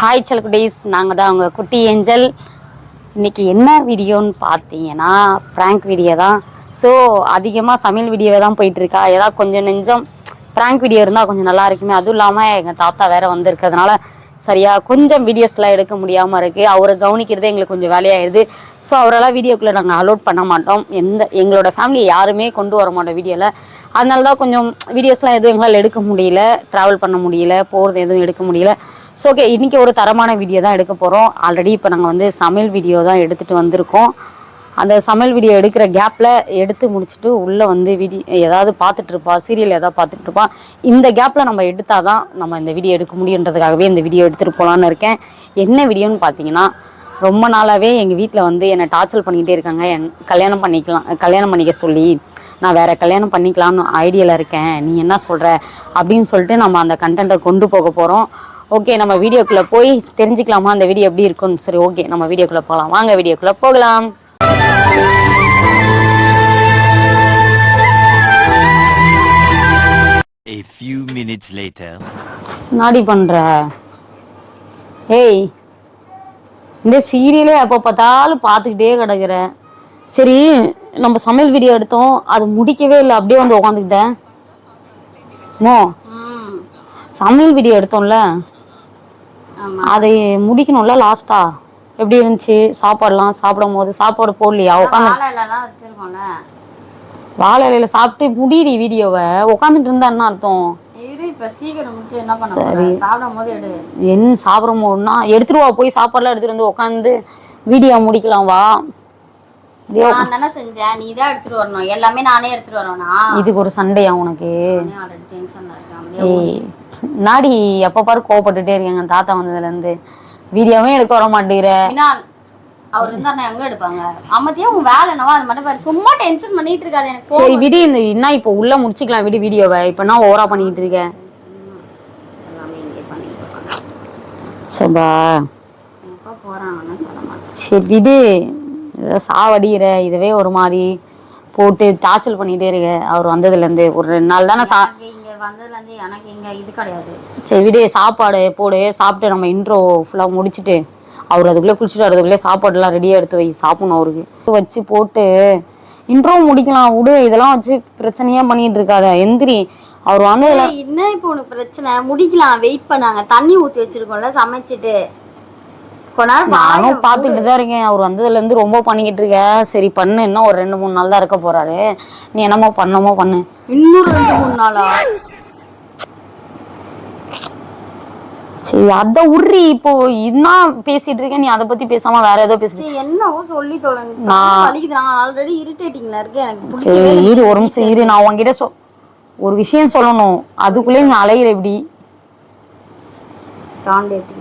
Hi செல்குடீஸ் நாங்கள் தான் உங்கள் குட்டி ஏஞ்சல். இன்றைக்கி என்ன வீடியோன்னு பார்த்தீங்கன்னா ப்ராங்க் வீடியோ தான். ஸோ அதிகமாக சமையல் வீடியோவே தான் போயிட்டுருக்கா. ஏதாவது கொஞ்சம் நெஞ்சம் ப்ராங்க் வீடியோ இருந்தால் கொஞ்சம் நல்லா இருக்குமே. அதுவும் இல்லாமல் எங்கள் தாத்தா வேறு வந்திருக்கிறதுனால சரியா கொஞ்சம் வீடியோஸ்லாம் எடுக்க முடியாமல் இருக்குது அவரை கவனிக்கிறதே எங்களுக்கு கொஞ்சம் வேலையாயிடுது ஸோ அவரெல்லாம் வீடியோக்குள்ளே நாங்கள் அலோட் பண்ண மாட்டோம். எந்த எங்களோட ஃபேமிலி யாருமே கொண்டு வர மாட்டோம் வீடியோவில் அதனால தான் கொஞ்சம் வீடியோஸ்லாம் எதுவும் எங்களால் எடுக்க முடியல. ட்ராவல் பண்ண முடியல. போகிறது எதுவும் எடுக்க முடியல. ஸோ ஓகே இன்றைக்கி ஒரு தரமான வீடியோ தான் எடுக்க போகிறோம் ஆல்ரெடி இப்போ நாங்கள் வந்து சமையல் வீடியோ தான் எடுத்துகிட்டு வந்திருக்கோம். அந்த சமையல் வீடியோ எடுக்கிற கேப்பில் எடுத்து முடிச்சுட்டு உள்ளே வந்து வீடியோ ஏதாவது பார்த்துட்ருப்பா சீரியல் ஏதாவது பார்த்துட்ருப்பா இந்த கேப்பில் நம்ம எடுத்தால் தான் நம்ம இந்த வீடியோ எடுக்க முடியுன்றதுக்காகவே இந்த வீடியோ எடுத்துகிட்டு போகலான்னு இருக்கேன். என்ன வீடியோன்னு பார்த்தீங்கன்னா ரொம்ப நாளாகவே எங்கள் வீட்டில் வந்து என்னை டார்ச்சல் பண்ணிக்கிட்டே இருக்காங்க. என் கல்யாணம் பண்ணிக்கலாம் கல்யாணம் பண்ணிக்க சொல்லி நான் வேறு கல்யாணம் பண்ணிக்கலாம்னு ஐடியாவில் இருக்கேன். நீ என்ன சொல்கிற அப்படின்னு சொல்லிட்டு நம்ம அந்த கண்டென்ட்டை கொண்டு போக போகிறோம் ஓகே நம்ம வீடியோக்குள்ளே போய் தெரிஞ்சுக்கலாமா? அந்த வீடியோ எப்படி இருக்குன்னு சரி ஓகே நம்ம வீடியோக்குள்ளே போகலாம் வாங்க வீடியோக்குள்ளே போகலாம். A few minutes later. நாடி பண்ற? ஏய் இந்த சீரியலே எப்போ பார்த்தாலும் பார்த்துக்கிட்டே கிடக்குற. சரி நம்ம சமையல் வீடியோ எடுத்தோம். அது முடிக்கவே இல்லை. அப்படியே வந்து உட்காந்துக்கிட்டேன் மோ சமையல் வீடியோ எடுத்தோம்ல. அதை முடிக்கணும்ல லாஸ்டா எப்படி இருந்துச்சு? சாப்பாடுலாம் சாப்பிடும் போது சாப்பாடு போடலையா? உட்காந்து வாழை இலையில சாப்பிட்டு முடிடி வீடியோவை. உட்காந்துட்டு இருந்தா என்ன அர்த்தம்? முடிச்சு என்ன? சாப்பிடும் போதுனா எடுத்துட்டு வா போய் சாப்பாடுலாம் எடுத்துட்டு வந்து உட்காந்து வீடியோ முடிக்கலாம் வா. இதுக்கு ஒரு சண்டையா உனக்கு? நாடி எப்ப பாரு கோவப்பட்டுட்டே இருக்கேங்க. தாத்தா வந்ததுல இருந்து. வீடியோவே எடுக்க வர மாட்டேங்கிற. அவர் இருந்தா நான் எங்க எடுப்பாங்க? அமைதியா உன் வேலை என்னவோ? அது மட்டும் பாரு. சும்மா டென்ஷன் பண்ணிட்டு இருக்காது. எனக்கு சரி விடு இந்த என்ன இப்போ உள்ள முடிச்சுக்கலாம். விடு வீடியோவை. இப்போ நான் ஓவரா பண்ணிக்கிட்டு இருக்கேன் சபா. சரி விடு. சாவடிக்கிற. இதுவே ஒரு மாதிரி போட்டு டார்ச்சல் பண்ணிட்டே இருக்க. அவர் வந்ததுல இருந்து. ஒரு ரெண்டு நாள் தானே சா எனக்கு இங்க வந்ததுல இருந்து எனக்கு இங்க இது கிடையாது. சரி விடு சாப்பாடு போடு சாப்பிட்டு நம்ம இன்ட்ரோ ஃபுல்லாக முடிச்சுட்டு அவர் அதுக்குள்ளே குளிச்சுட்டு அதுக்குள்ளே சாப்பாடுலாம் ரெடியாக எடுத்து வை சாப்பிடணும் அவருக்கு. வச்சு போட்டு இன்ட்ரோ முடிக்கலாம் விடு இதெல்லாம் வச்சு பிரச்சனையாக பண்ணிட்டு இருக்காத எந்திரி. அவர் வந்ததுல என்ன இப்போ உனக்கு பிரச்சனை? முடிக்கலாம் வெயிட் பண்ணாங்க. தண்ணி ஊத்தி வச்சிருக்கோம்ல சமைச்சிட்டு. நானும் பார்த்துட்டு தான் இருக்கேன். அவர் வந்ததுலேருந்து ரொம்ப பண்ணிக்கிட்டு இருக்க. சரி பண்ணு. இன்னும் ஒரு ரெண்டு மூணு நாள் தான் இருக்க போறாரு. நீ என்னமோ பண்ணமோ பண்ணு. இன்னும் ரெண்டு மூணு நாளா? சரி அதை உர்றி இப்போ என்ன பேசிட்டு இருக்கேன் நீ அதை பத்தி பேசாம வேற ஏதோ சரி என்னவோ சொல்லி நான் ஆல்ரெடி இரிட்டேட்டிங்ல இருக்கேன். எனக்கு சரி. இரு ஒரு நிமிஷம் இரு. நான் உன்கிட்ட சொ ஒரு விஷயம் சொல்லணும். அதுக்குள்ளே நீ அலையிற எப்படி?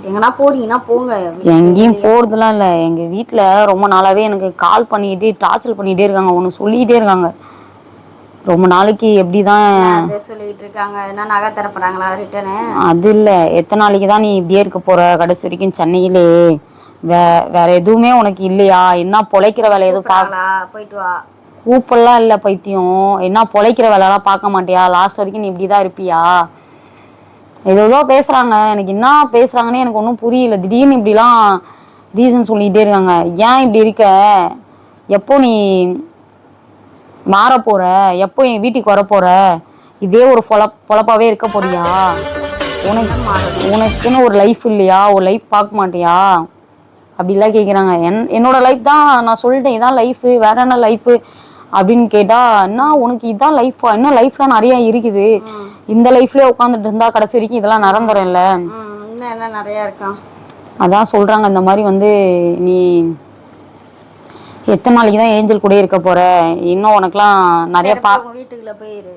எங்கன்னா போறீங்கன்னா போங்க. எங்கேயும் போறதுலாம் இல்லை. எங்க வீட்ல ரொம்ப நாளாவே எனக்கு கால் பண்ணிக்கிட்டு டார்ச்சர் பண்ணிக்கிட்டே இருக்காங்க. ஒன்று சொல்லிக்கிட்டே இருக்காங்க. ரொம்ப நாளைக்கு எப்படிதான் அதை சொல்லிட்டு இருக்காங்க. என்ன நகை தரப்படுறாங்களா ரிட்டனு அது இல்லை. எத்தனை நாளைக்கு தான் நீ இப்படியே இருக்க போற? கடைசி வரைக்கும் சென்னையிலே. வே வேற எதுவுமே உனக்கு இல்லையா? என்ன பொழைக்கிற வேலை எதுவும் பா போயிட்டு வா. கூப்பெல்லாம் இல்லை பைத்தியம். என்ன பொழைக்கிற வேலைலாம் பார்க்க மாட்டியா? லாஸ்ட் வரைக்கும் நீ இப்படி தான் இருப்பியா? ஏதோ பேசுறாங்க. எனக்கு என்ன பேசுறாங்கன்னு எனக்கு ஒன்றும் புரியல. திடீர்னு இப்படிலாம் ரீசன் சொல்லிக்கிட்டே இருக்காங்க. ஏன் இப்படி இருக்க? எப்போ நீ மாற போற? எப்போ என் வீட்டுக்கு வர போற? இதே ஒரு பொழ பொழப்பாவே இருக்க போறியா? உனக்கு உனக்குன்னு ஒரு லைஃப் இல்லையா? ஒரு லைஃப் பார்க்க மாட்டியா? அப்படிலாம் கேட்குறாங்க என் என்னோட லைஃப் தான் நான் சொல்லிட்டேன். இதான் லைஃபு வேற என்ன லைஃபு அப்படின்னு கேட்டா என்ன உனக்கு இதான் லைஃபா இன்னும் லைஃப்லாம் நிறைய இருக்குது. இந்த லைஃப்லயே உட்காந்துட்டு இருந்தா கடைசி வரைக்கும் இதெல்லாம் நடந்துரும்ல. ம் இன்னும் என்ன நிறைய இருக்கான் அதான் சொல்றாங்க. இந்த மாதிரி வந்து நீ எத்தனை நாளைக்கு தான் ஏஞ்சல் கூட இருக்க போற? இன்னும் உனக்குலாம் நிறைய பா வீட்டுக்குள்ள போயிரு.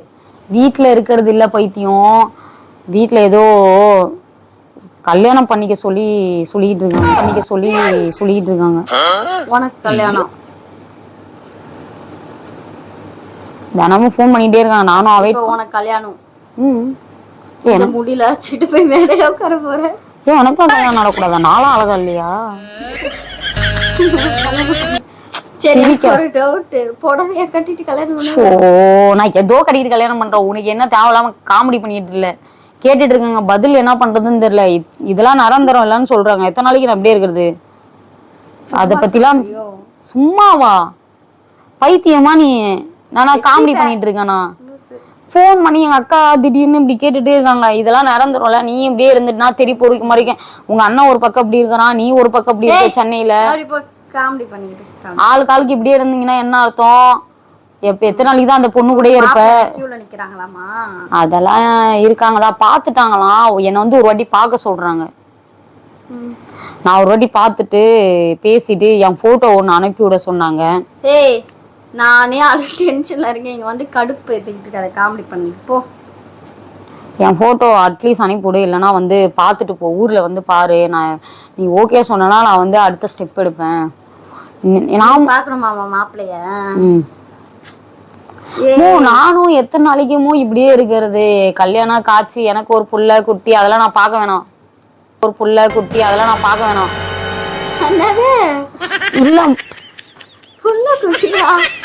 வீட்ல இருக்கிறது இல்ல பைத்தியம். வீட்ல ஏதோ கல்யாணம் பண்ணிக்க சொல்லி சொல்லிக்கிட்டு இருக்காங்க. பண்ணிக்க சொல்லி சொல்லிக்கிட்டு இருக்காங்க. உனக்கு கல்யாணம். தினமும் ஃபோன் பண்ணிட்டே இருக்காங்க. நானும் அவை உனக்கு கல்யாணம். ம். முடியல வச்சுட்டு போய் மேலே உட்கார போறேன் ஏன் எனக்கும் கல்யாணம் நடக்கூடாதா நானும் அழகா இல்லையா? சரி எனக்கு ஒரு டவுட் புடவைய கட்டிட்டு கல்யாணம் ஓ நான் ஏதோ கட்டிட்டு கல்யாணம் பண்றேன். உனக்கு என்ன தேவையில்லாம காமெடி பண்ணிட்டு இல்ல கேட்டுட்டு இருக்காங்க. பதில் என்ன பண்றதுன்னு தெரியல. இதெல்லாம் நிரந்தரம் இல்லைன்னு சொல்றாங்க. எத்தனை நாளைக்கு நான் அப்படியே இருக்கிறது? அதை பத்திலாம் ஐயோ சும்மாவா? பைத்தியமா நீ? நானா காமெடி பண்ணிட்டு இருக்கேனா? ஃபோன் பண்ணி எங்க அக்கா திடீர்னு இப்படி கேட்டுட்டே இருக்காங்க இதெல்லாம் நிரந்தரம்ல நீ இப்படியே இருந்துட்டுனா தெரி பொறுக்க மாதிரி உங்க அண்ணன் ஒரு பக்கம் இப்படி இருக்கிறான். நீ ஒரு பக்கம் இப்படி இருக்க சென்னையில. காமெடி பண்ணிக்கிட்டு ஆள் காலுக்கு இப்படியே இருந்தீங்கன்னா என்ன அர்த்தம்? எப்ப எத்தனை நாளைக்கு தான் அந்த பொண்ணு கூடயே இருப்ப? கியூல நிக்கிறாங்களாமா? அதெல்லாம் இருக்காங்கதா பார்த்துட்டாங்களாம். என்னை வந்து ஒரு வாட்டி பார்க்க சொல்றாங்க. நான் ஒரு வாட்டி பார்த்துட்டு பேசிட்டு என் போட்டோ ஒன்று அனுப்பி விட சொன்னாங்க. ஏய் நானே அது டென்ஷன்ல இருக்கேன். இங்க வந்து கடுப்பு ஏத்திக்கிட்டு இருக்காத. காமெடி பண்ணி போ. என் ஃபோட்டோ அட்லீஸ்ட் அனுப்பிவிடு இல்லைன்னா வந்து பார்த்துட்டு போ. ஊரில் வந்து பாரு. நான் நீ ஓகே சொன்னனா நான் வந்து அடுத்த ஸ்டெப் எடுப்பேன். நான் பாக்கணுமாமா மாப்பிளைய ம். மோ, நானும் எத்தனை நாளைக்குமோ இப்படியே இருக்கிறது? கல்யாணம் காட்சி எனக்கு ஒரு புள்ள குட்டி அதெல்லாம் நான் பார்க்க வேணாம். ஒரு புள்ள குட்டி அதெல்லாம் நான் பார்க்க வேணாம். இல்ல.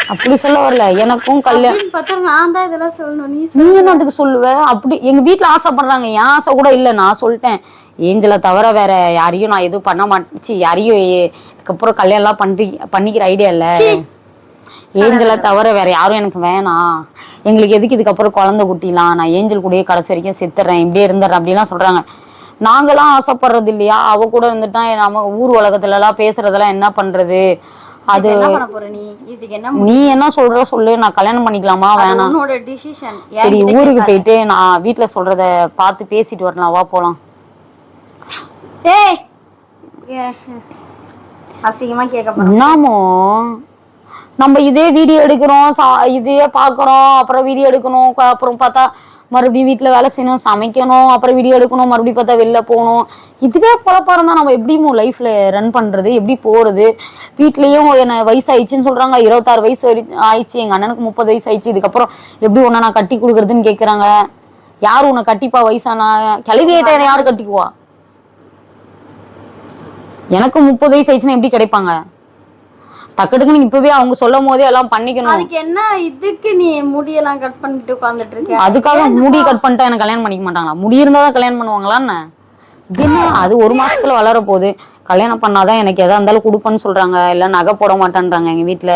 அப்படி சொல்ல வரல. எனக்கும் கல்யாணம் பார்த்தா நான் தான் இதெல்லாம் சொல்லணும். நீ என்ன அதுக்கு சொல்லுவ? அப்படி எங்க வீட்ல ஆசைப்படுறாங்க. என் ஆசை கூட இல்ல. நான் சொல்லிட்டேன். ஏஞ்சலை தவிர வேற யாரையும் நான் எதுவும் பண்ண மாட்டேன் யாரையும் இதுக்கப்புறம் கல்யாணம்லாம் பண்ணி பண்ணிக்கிற ஐடியா இல்ல. ஏஞ்சலை தவிர வேற யாரும் எனக்கு வேணாம். எங்களுக்கு எதுக்கு இதுக்கப்புறம் குழந்தை குட்டிலாம்? நான் ஏஞ்சல் கூடயே கடைசி வரைக்கும் செத்துறேன் இப்படியே இருந்துடுறேன் அப்படிலாம் சொல்றாங்க. நாங்களாம் ஆசைப்படுறது இல்லையா? அவ கூட இருந்துட்டா நம்ம ஊர் உலகத்துல எல்லாம் பேசுறதெல்லாம் என்ன பண்றது? அது நீ? என்ன சொல்ற சொல்லு நான் கல்யாணம் பண்ணிக்கலாமா? வேணாம். சரி ஊருக்கு போயிட்டு நான் வீட்ல சொல்றத பார்த்து பேசிட்டு வரலாம் வா போலாம். ஏய். ஏ, அசிங்கமா கேட்க போறேன் என்னமோ? நம்ம இதே வீடியோ எடுக்கிறோம் சா- இதே பார்க்கறோம் அப்புறம் வீடியோ எடுக்கணும் அப்புறம் பார்த்தா மறுபடியும் வீட்ல வேலை செய்யணும் சமைக்கணும் அப்புறம் வீடியோ எடுக்கணும் மறுபடியும் பார்த்தா வெளில போகணும். இதுவே பொழப்பா இருந்தா நம்ம எப்படி லைஃப்ல ரன் பண்றது எப்படி போறது? வீட்லயும் என்ன வயசாயிடுச்சுன்னு சொல்றாங்க இருபத்தாறு வயசு வரை ஆயிடுச்சு. எங்க அண்ணனுக்கு முப்பது வயசு ஆயிடுச்சு. இதுக்கப்புறம் எப்படி உன்னை நான் கட்டி கொடுக்கறதுன்னு கேக்குறாங்க? யார் உன்னை கட்டிப்பா வயசானா? கிளவி ஆயிட்டா யாரு கட்டிக்குவா? எனக்கு முப்பது வயசு ஆயிடுச்சுன்னா எப்படி கிடைப்பாங்க? டக்கு டக்குன்னு இப்பவே அவங்க சொல்லும் போதே எல்லாம் பண்ணிக்கணும். அதுக்கு என்ன இதுக்கு நீ முடியெல்லாம் கட் பண்ணிட்டு உட்கார்ந்துட்டு இருக்க அதுக்காக முடி கட் பண்ணிட்டா எனக்கு கல்யாணம் பண்ணிக்க மாட்டாங்களா? முடி இருந்தா தான் கல்யாணம் பண்ணுவாங்களா என்ன? அது ஒரு மாசத்துல வளர போகுது. கல்யாணம் பண்ணாதான் எனக்கு எதா இருந்தாலும் கொடுப்பேன்னு சொல்றாங்க. இல்ல நகை போட மாட்டேன்றாங்க எங்க வீட்ல.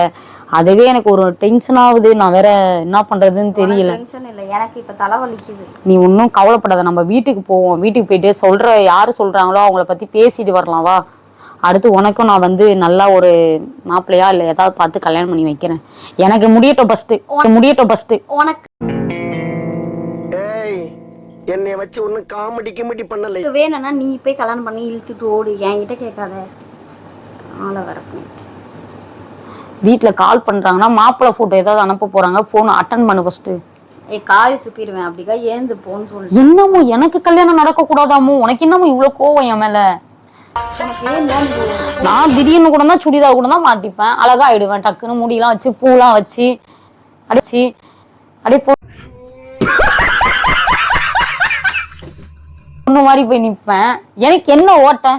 அதுவே எனக்கு ஒரு டென்ஷன் ஆகுது. நான் வேற என்ன பண்றதுன்னு தெரியல. டென்ஷன் இல்ல. எனக்கு இப்ப தலை வலிக்குது நீ ஒன்றும் கவலைப்படாத. நம்ம வீட்டுக்கு போவோம். வீட்டுக்கு போயிட்டு சொல்ற யாரு சொல்றாங்களோ அவங்கள பத்தி பேசிட்டு வரலாம். வா. அடுத்து உனக்கும் நான் வந்து நல்லா ஒரு மாப்பிள்ளையா இல்லை ஏதாவது பார்த்து கல்யாணம் பண்ணி வைக்கிறேன். எனக்கு முடியட்டும் ஃபர்ஸ்ட் முடியட்டும் ஃபர்ஸ்ட் உனக்கு ஏய் என்னைய வச்சு ஒன்னும் காமெடி கிமெடி பண்ணல. வேணும்னா நீ போய் கல்யாணம் பண்ணி இழுத்துட்டு ஓடு. என்கிட்ட கேட்காத. ஆளை வரப்பு வீட்டில் கால் பண்றாங்கன்னா மாப்பிள்ளை ஃபோட்டோ ஏதாவது அனுப்ப போறாங்க. ஃபோன் அட்டன் பண்ணு ஃபர்ஸ்ட் ஏய் காரி துப்பிடுவேன். அப்படிக்கா ஏந்து போன்னு சொல்லு. என்னமோ எனக்கு கல்யாணம் நடக்க கூடாதாமோ உனக்கு என்னமோ இவ்வளவு கோவம் என் மேல? நான் திடீர்னு கூட தான் சுடிதார் கூட தான் மாட்டிப்பேன். அழகா ஆயிடுவேன் டக்குன்னு முடியெல்லாம் வச்சு பூலாம் வச்சு அடிச்சு அப்படியே பொண்ணு மாதிரி போய் நிற்பேன் எனக்கு என்ன ஓட்ட?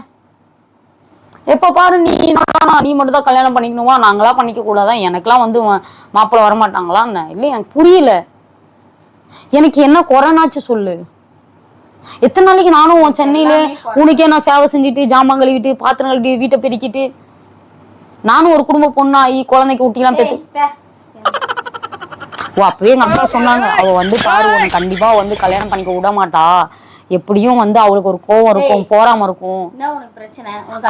எப்ப பாரு நீ நானா, நீ மட்டும் தான் கல்யாணம் பண்ணிக்கணுமா? நாங்களா பண்ணிக்க கூடாதா? எனக்கெல்லாம் வந்து மா- மாப்பிள்ளை வரமாட்டாங்களா இல்லை எனக்கு புரியல. எனக்கு என்ன குறைனாச்சு சொல்லு. எத்தனை நாளைக்கு நானும் சென்னையில உனக்கே நான் சேவை செஞ்சுட்டு ஜாமான் கழுவிட்டு பாத்திரம் கழுவிட்டு வீட்டை பெருக்கிட்டு நானும் ஒரு குடும்ப பொண்ணாகி குழந்தைக்கு ஊட்டிலாம் பெற்று. ஓ அப்பவே எங்க அம்மா சொன்னாங்க அவ வந்து பாரு உன்னை கண்டிப்பா வந்து கல்யாணம் பண்ணிக்க விட மாட்டா. எப்படியும் வந்து அவளுக்கு ஒரு கோவம் இருக்கும் போராம இருக்கும். என்ன உனக்கு பிரச்சனை? உனக்கு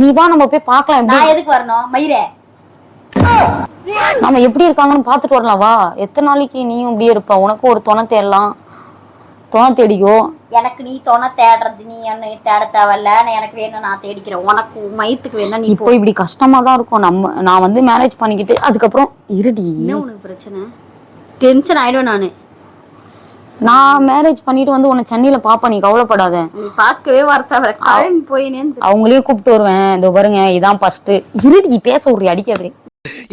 நீ வா நம்ம போய் பார்க்கலாம் எப்படி நான் எதுக்கு வரணும்? மயிரே. நம்ம எப்படி இருக்காங்கன்னு பார்த்துட்டு வரலாம். வா எத்தனை நாளைக்கு நீயும் இப்படியே இருப்ப? உனக்கு ஒரு துணை தேடலாம். துணை தேடிக்கோ. எனக்கு நீ துணை தேடுறது நீ என்ன தேட தேவையில்ல. நான் எனக்கு வேணும் நான் தேடிக்கிறேன். உனக்கு உன் மயத்துக்கு வேணும் நீ போ. இப்போ இப்படி கஷ்டமா தான் இருக்கும். நம்ம நான் வந்து மேரேஜ் பண்ணிக்கிட்டு அதுக்கப்புறம் இருடி. என்ன உனக்கு பிரச்சனை? டென்ஷன் ஆயிடும் நானு. நான் மேரேஜ் பண்ணிட்டு வந்து உன்னை சென்னையில பாப்பா நீ கவலைப்படாத. பார்க்கவே வரத்தவர கிளம்பி போயினேன்னு அவங்களையும் கூப்பிட்டு வருவேன். இதோ பாருங்க இதான் ஃபர்ஸ்ட் இருடி பேச ஒரு அடிக்காதே.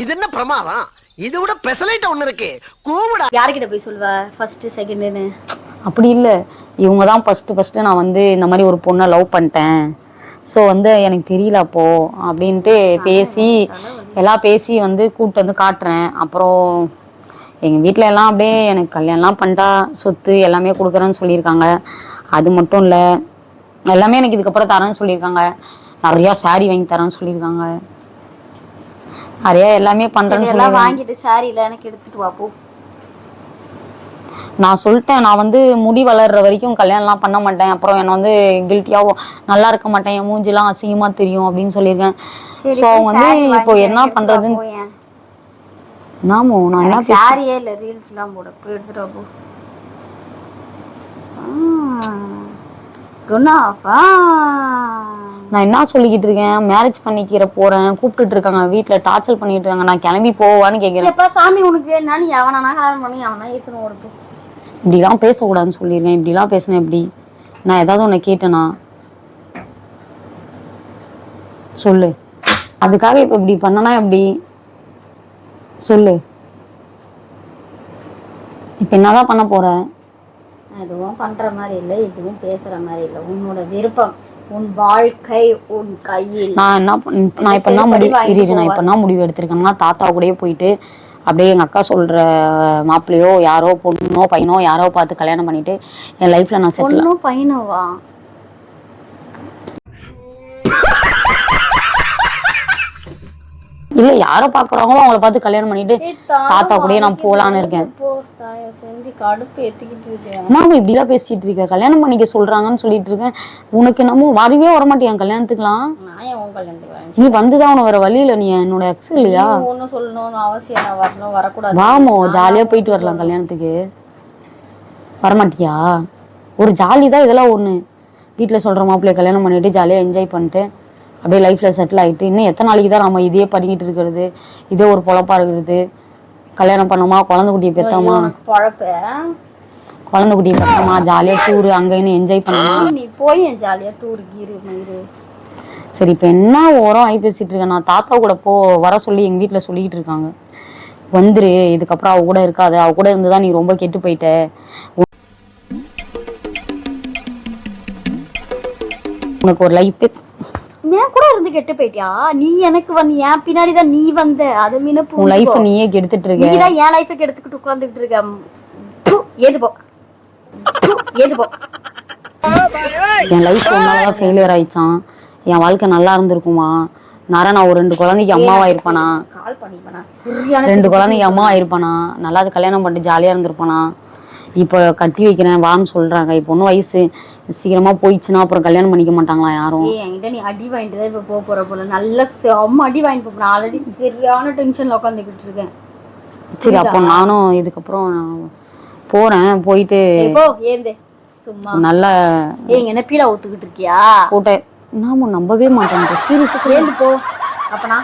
இது என்ன பிரமாதம்? இது விட பெசலைட்ட ஒண்ணு இருக்கு. கூமுடா யார்கிட்ட போய் சொல்லுவ ஃபர்ஸ்ட் செகண்ட்னு அப்படி இல்லை. இவங்க தான் ஃபர்ஸ்ட் ஃபர்ஸ்ட் நான் வந்து இந்த மாதிரி ஒரு பொண்ணை லவ் பண்ணிட்டேன். ஸோ வந்து எனக்கு தெரியல அப்போ அப்படின்ட்டு பேசி எல்லாம் பேசி வந்து கூப்பிட்டு வந்து காட்டுறேன். அப்புறம் எங்கள் வீட்டில் எல்லாம் அப்படியே எனக்கு கல்யாணம்லாம் பண்ணிட்டா சொத்து எல்லாமே கொடுக்குறேன்னு சொல்லியிருக்காங்க. அது மட்டும் இல்லை எல்லாமே எனக்கு இதுக்கப்புறம் தரேன்னு சொல்லியிருக்காங்க. நிறையா saree வாங்கி தரேன்னு சொல்லியிருக்காங்க. நிறைய எல்லாமே சரி பண்ணுறேன்னு எல்லாம் சொல்லி வாங்கிட்டு சாரியில எனக்கு எடுத்துட்டு வா போ. நான் சொல்லிட்டேன் நான் வந்து முடி வளர்ற வரைக்கும் கல்யாணம்லாம் பண்ண மாட்டேன். அப்புறம் என்னை வந்து கில்ட்டியாக நல்லா இருக்க மாட்டேன். என் மூஞ்சிலாம் அசிங்கமா தெரியும் அப்படின்னு சொல்லியிருக்கேன். சரி ஸோ அவங்க வந்து saree இப்போ வாங்கி என்ன எடுத்துட்டு வா. நாமோ நான் என்ன எனக்கு சாரியே இல்ல ரீல்ஸ் எல்லாம் போட. போய் எடுத்துட்டு வா போ. நான் என்ன சொல்லிக்கிட்டு இருக்கேன்? மேரேஜ் பண்ணிக்கிற போறேன். கூப்பிட்டுட்டு இருக்காங்க. வீட்ல டார்ச்சர் பண்ணிட்டு இருக்காங்க. நான் கிளம்பி போவான்னு கேட்கிறேன் எப்ப சாமி உனக்கு வேணா நீ எவனா கல்யாணம் பண்ணி அவனா ஏத்தணும் ஓடுப்பு இப்படிலாம் பேசக்கூடாதுன்னு சொல்லியிருக்கேன். இப்படிலாம் பேசினேன் எப்படி? நான் ஏதாவது உன்னை கேட்டேனா? சொல்லு. அதுக்காக இப்ப இப்படி பண்ணனா எப்படி? சொல்லு. இப்ப என்னதான் பண்ண போற? எதுவும் பண்ற மாதிரி இல்லை எதுவும் பேசுற மாதிரி இல்லை. உன்னோட விருப்பம் உன் வாழ்க்கை உன் கையில். நான் என்ன நான் இப்ப என்ன முடிவு நான் இப்ப என்ன முடிவு எடுத்திருக்கேன்னா தாத்தா கூடயே போயிட்டு அப்படியே எங்க அக்கா சொல்ற மாப்பிள்ளையோ யாரோ பொண்ணோ பையனோ யாரோ பார்த்து கல்யாணம் பண்ணிட்டு என் லைஃப்ல நான் செட்டில் பையனவா? இல்ல யாரோ பாக்குறாங்களோ அவங்கள பார்த்து கல்யாணம் பண்ணிட்டு தாத்தா கூடயே நான் போலான்னு இருக்கேன். என்னமா இப்படி எல்லாம் பேசிட்டு இருக்க? கல்யாணம் பண்ணிக்க சொல்றாங்கன்னு சொல்லிட்டு இருக்கேன். உனக்கு என்னமோ வரவே வரமாட்டியா என் கல்யாணத்துக்குலாம் நீ வந்துதான் உன வேற வழி இல்ல நீ என்னோட எக்ஸ் இல்லையா? ஒன்னும் சொல்லணும்னு அவசியம் வரணும் வரக்கூடாது. வாமோ ஜாலியா போயிட்டு வரலாம் கல்யாணத்துக்கு. வரமாட்டியா? ஒரு ஜாலி தான் இதெல்லாம் ஒண்ணு. வீட்ல சொல்ற மாப்பிள்ளைய கல்யாணம் பண்ணிட்டு ஜாலியா என்ஜாய் பண்ணிட்டு அப்படியே லைஃப்ல செட்டில் ஆயிட்டு இன்னும் எத்தனை நாளைக்கு தான் நம்ம இதையே பண்ணிக்கிட்டு இருக்கிறது? இதே ஒரு பொழப்பா இருக்கிறது. கல்யாணம் பண்ணோமா? குழந்தை குட்டியை பெத்தோமா? பழப்ப குழந்தை குட்டியை பெத்தோமா? ஜாலியா டூர் அங்கன்னு என்ஜாய் பண்ணோமா? நீ போய் என் ஜாலியா டூருக்கு இரு மயிறு சரி இப்போ என்ன ஓரம் ஆகி பேசிட்டு இருக்கேன் நான் தாத்தா கூட போ வர சொல்லி எங்க வீட்ல சொல்லிக்கிட்டு இருக்காங்க. வந்துரு இதுக்கப்புறம் அவ கூட இருக்காத. அவ கூட இருந்துதான் நீ ரொம்ப கெட்டு போயிட்ட. உனக்கு ஒரு லைஃப் என் கூட இருந்து கெட்டு போயிட்டியா? நீ எனக்கு வந்து என் பின்னாடி தான் நீ வந்த. அது மீன உன் லைஃப் நீயே கெடுத்துட்டு இருக்க. நீ தான் என் லைஃபை எடுத்துக்கிட்டு உட்கார்ந்துகிட்டு இருக்க. ஏது போ. ஏது போ. என் லைஃப் ஒன்னாலதான் ஃபெயிலியர் ஆயிடுச்சான் என் வாழ்க்கை நல்லா இருந்திருக்குமா? நர நான் ஒரு ரெண்டு குழந்தைக்கு அம்மாவா இருப்பானா? ரெண்டு குழந்தைக்கு அம்மாவா இருப்பானா? நல்லா கல்யாணம் பண்ணிட்டு ஜாலியா இருந்திருப்பானா? இப்போ கட்டி வைக்கிறேன் வான்னு சொல்றாங்க. இப்போ ஒன்றும் வயசு. சீக்கிரமா போயிடுச்சுன்னா அப்புறம் கல்யாணம் பண்ணிக்க மாட்டாங்களா யாரும்? ஏய் என்கிட்ட நீ அடி வாங்கிட்டு தான் இப்ப போக போற போல. நல்ல செம்ம அடி வாங்கிட்டு போறேன் ஆல்ரெடி சரியான டென்ஷன்ல உட்காந்துக்கிட்டு இருக்கேன். சரி அப்போ நானும் இதுக்கப்புறம் போறேன். போயிட்டு போ ஏந்தே. சும்மா. நல்ல ஏய் என்ன பீடா ஊத்துக்கிட்டு இருக்கியா? போட்ட நாம நம்பவே மாட்டேன் சீரியஸா ஏந்து போ.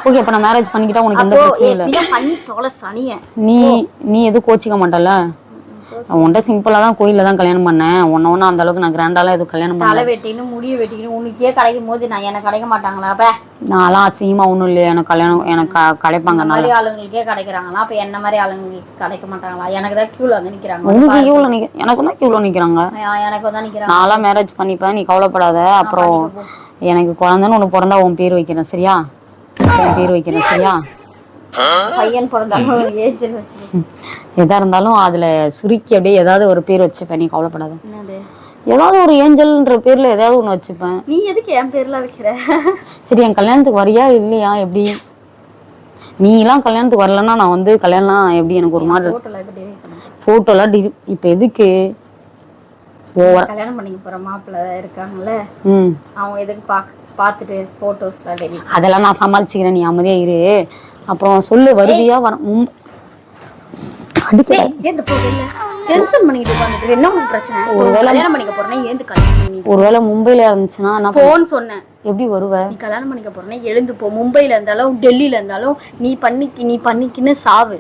ஓகே அப்ப நான் மேரேஜ் பண்ணிக்கிட்டா உனக்கு எந்த பிரச்சனையும் இல்லை. பண்ணி தொலை சனிய நீ நீ எதுவும் கோச்சிக்க மாட்டல உன்கிட்ட சிம்பிளா தான் கோயில்ல தான் கல்யாணம் பண்ணேன். உன்ன ஒன்னும் அந்த அளவுக்கு நான் கிராண்டாலாம் எதுவும் கல்யாணம் பண்ணல. தலை வெட்டின்னு முடிய வெட்டிக்கணும் உனக்கே கிடைக்கும் போது நான் எனக்கு கிடைக்க மாட்டாங்களா? அப்ப? நான்லாம் அசிங்கமா ஒண்ணும் இல்லையா. எனக்கு கல்யாணம் எனக்கு க- கிடைப்பாங்க. நல்லா மாதிரி ஆளுங்களுக்கே கிடைக்கிறாங்களா? அப்ப என்ன மாதிரி ஆளுங்களுக்கு கிடைக்க மாட்டாங்களா? எனக்கு தான் கியூல வந்து நிக்கிறாங்க. உனக்கு கியூல நிக்க எனக்கு தான் கியூல நிக்கிறாங்க. ஆ, எனக்கு தான் நிக்கிறாங்க. நான்லாம் மேரேஜ் பண்ணிப்பேன். நீ கவலைப்படாத. அப்புறம் எனக்கு குழந்தைன்னு ஒண்ணு பிறந்தா உன் பேர் வைக்கிறேன். சரியா? உன் பேர் வைக்கிறேன். சரியா? பையன் பிறந்தாலும் ஏஜ் வச்சு எதா இருந்தாலும் அதுல சுருக்கி அப்படியே ஏதாவது ஒரு பேர் வச்சுப்பேன் நீ கவலைப்படாத. ஏதாவது ஒரு ஏஞ்சல்ன்ற பேர்ல ஏதாவது ஒண்ணு வச்சுப்பேன். நீ எதுக்கு என் பேர்ல வைக்கிற? சரி என் கல்யாணத்துக்கு வரியா இல்லையா எப்படி? நீ எல்லாம் கல்யாணத்துக்கு வரலன்னா நான் வந்து கல்யாணம் எப்படி எனக்கு ஒரு மாதிரி போட்டோல இப்ப delete பண்ணிட்டேன். போட்டோலாம் டி இப்போ எதுக்கு? ஓவர் கல்யாணம் பண்ணிக்க போற மாப்பிள்ளை இருக்காங்கல்ல ம். அவங்க எதுக்கு பா பார்த்துட்டு போட்டோஸ்லாம் டெலிட் அதெல்லாம் நான் சமாளிச்சுக்கிறேன் நீ அமைதியா இரு. அப்புறம் சொல்லு வருவியா வர போகல டென்ஷன் பண்ணிக்கிட்டு உட்காந்துட்டு என்ன பிரச்சனை? ஒரு கல்யாணம் பண்ணிக்க போறேன்னா ஏந்து கல்யாணம் ஒருவேளை மும்பைல இருந்துச்சுன்னா நான் போன்னு சொன்னேன். எப்படி வருவ? நீ கல்யாணம் பண்ணிக்க போறேன்னா எழுந்து போ. மும்பைல இருந்தாலும் டெல்லியில இருந்தாலும் நீ பண்ணிக்கி நீ பண்ணிக்கின்னு சாவு.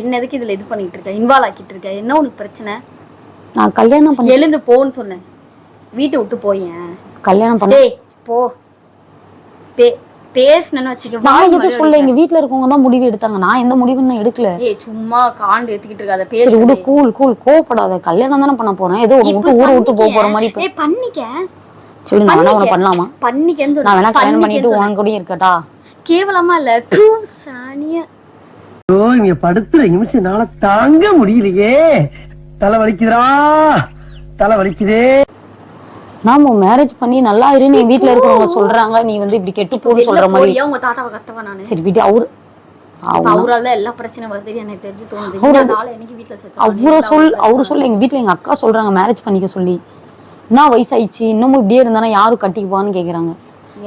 என்ன எதுக்கு இதுல இது பண்ணிட்டு இருக்க? இன்வால்வ் ஆக்கிட்டு இருக்க. என்ன உனக்கு பிரச்சனை? நான் கல்யாணம் பண்ணி எழுந்து போன்னு சொன்னேன். வீட்டை விட்டு போயேன். கல்யாணம் பண்ண பே பேசுனேன்னு வச்சுக்க நான் எதுவும் சொல்ல எங்க வீட்ல இருக்கவங்க தான் முடிவு எடுத்தாங்க. நான் எந்த முடிவும் இன்னும் எடுக்கல. ஏய் சும்மா காண்டு எடுத்துக்கிட்டு இருக்காத சரி பேசு விடு கூல் கூல் கோவப்படாத. கல்யாணம் தானே பண்ண போறேன். ஏதோ உன்னை விட்டு ஊரை விட்டு போக போற மாதிரி ஏய் பண்ணிக்க. சரி நான் வேணா பண்ணலாமா? பண்ணிக்கன்னு நான் வேணா கல்யாணம் பண்ணிட்டு உன் கூடயும் இருக்கட்டா? கேவலமா இல்ல. தூ சாணிய. ஐயோ இங்க படுத்துற நிமிஷம்னால தாங்க முடியலையே. தலை வலிக்குதுடா. தலை வலிக்குதே. நாம மேரேஜ் பண்ணி நல்லா இருன்னு என் வீட்ல இருக்கிறவங்க சொல்றாங்க. நீ வந்து இப்படி கெட்டு போன்னு சொல்ற மாதிரி. உங்க தாத்தாவை கத்தவா நானு? சரி விட்டு அவரு அவரால எல்லா பிரச்சனையும் வருது. எனக்கு தெரிஞ்சு தோணுது. அவரு- வீட்டுல சொல் சொல்ல. எங்க வீட்ல எங்க அக்கா சொல்றாங்க மேரேஜ் பண்ணிக்க சொல்லி. என்ன வயசாயிடுச்சு? இன்னமும் இப்படியே இருந்தானா? யாரும் கட்டிக்குவான்னு கேக்குறாங்க.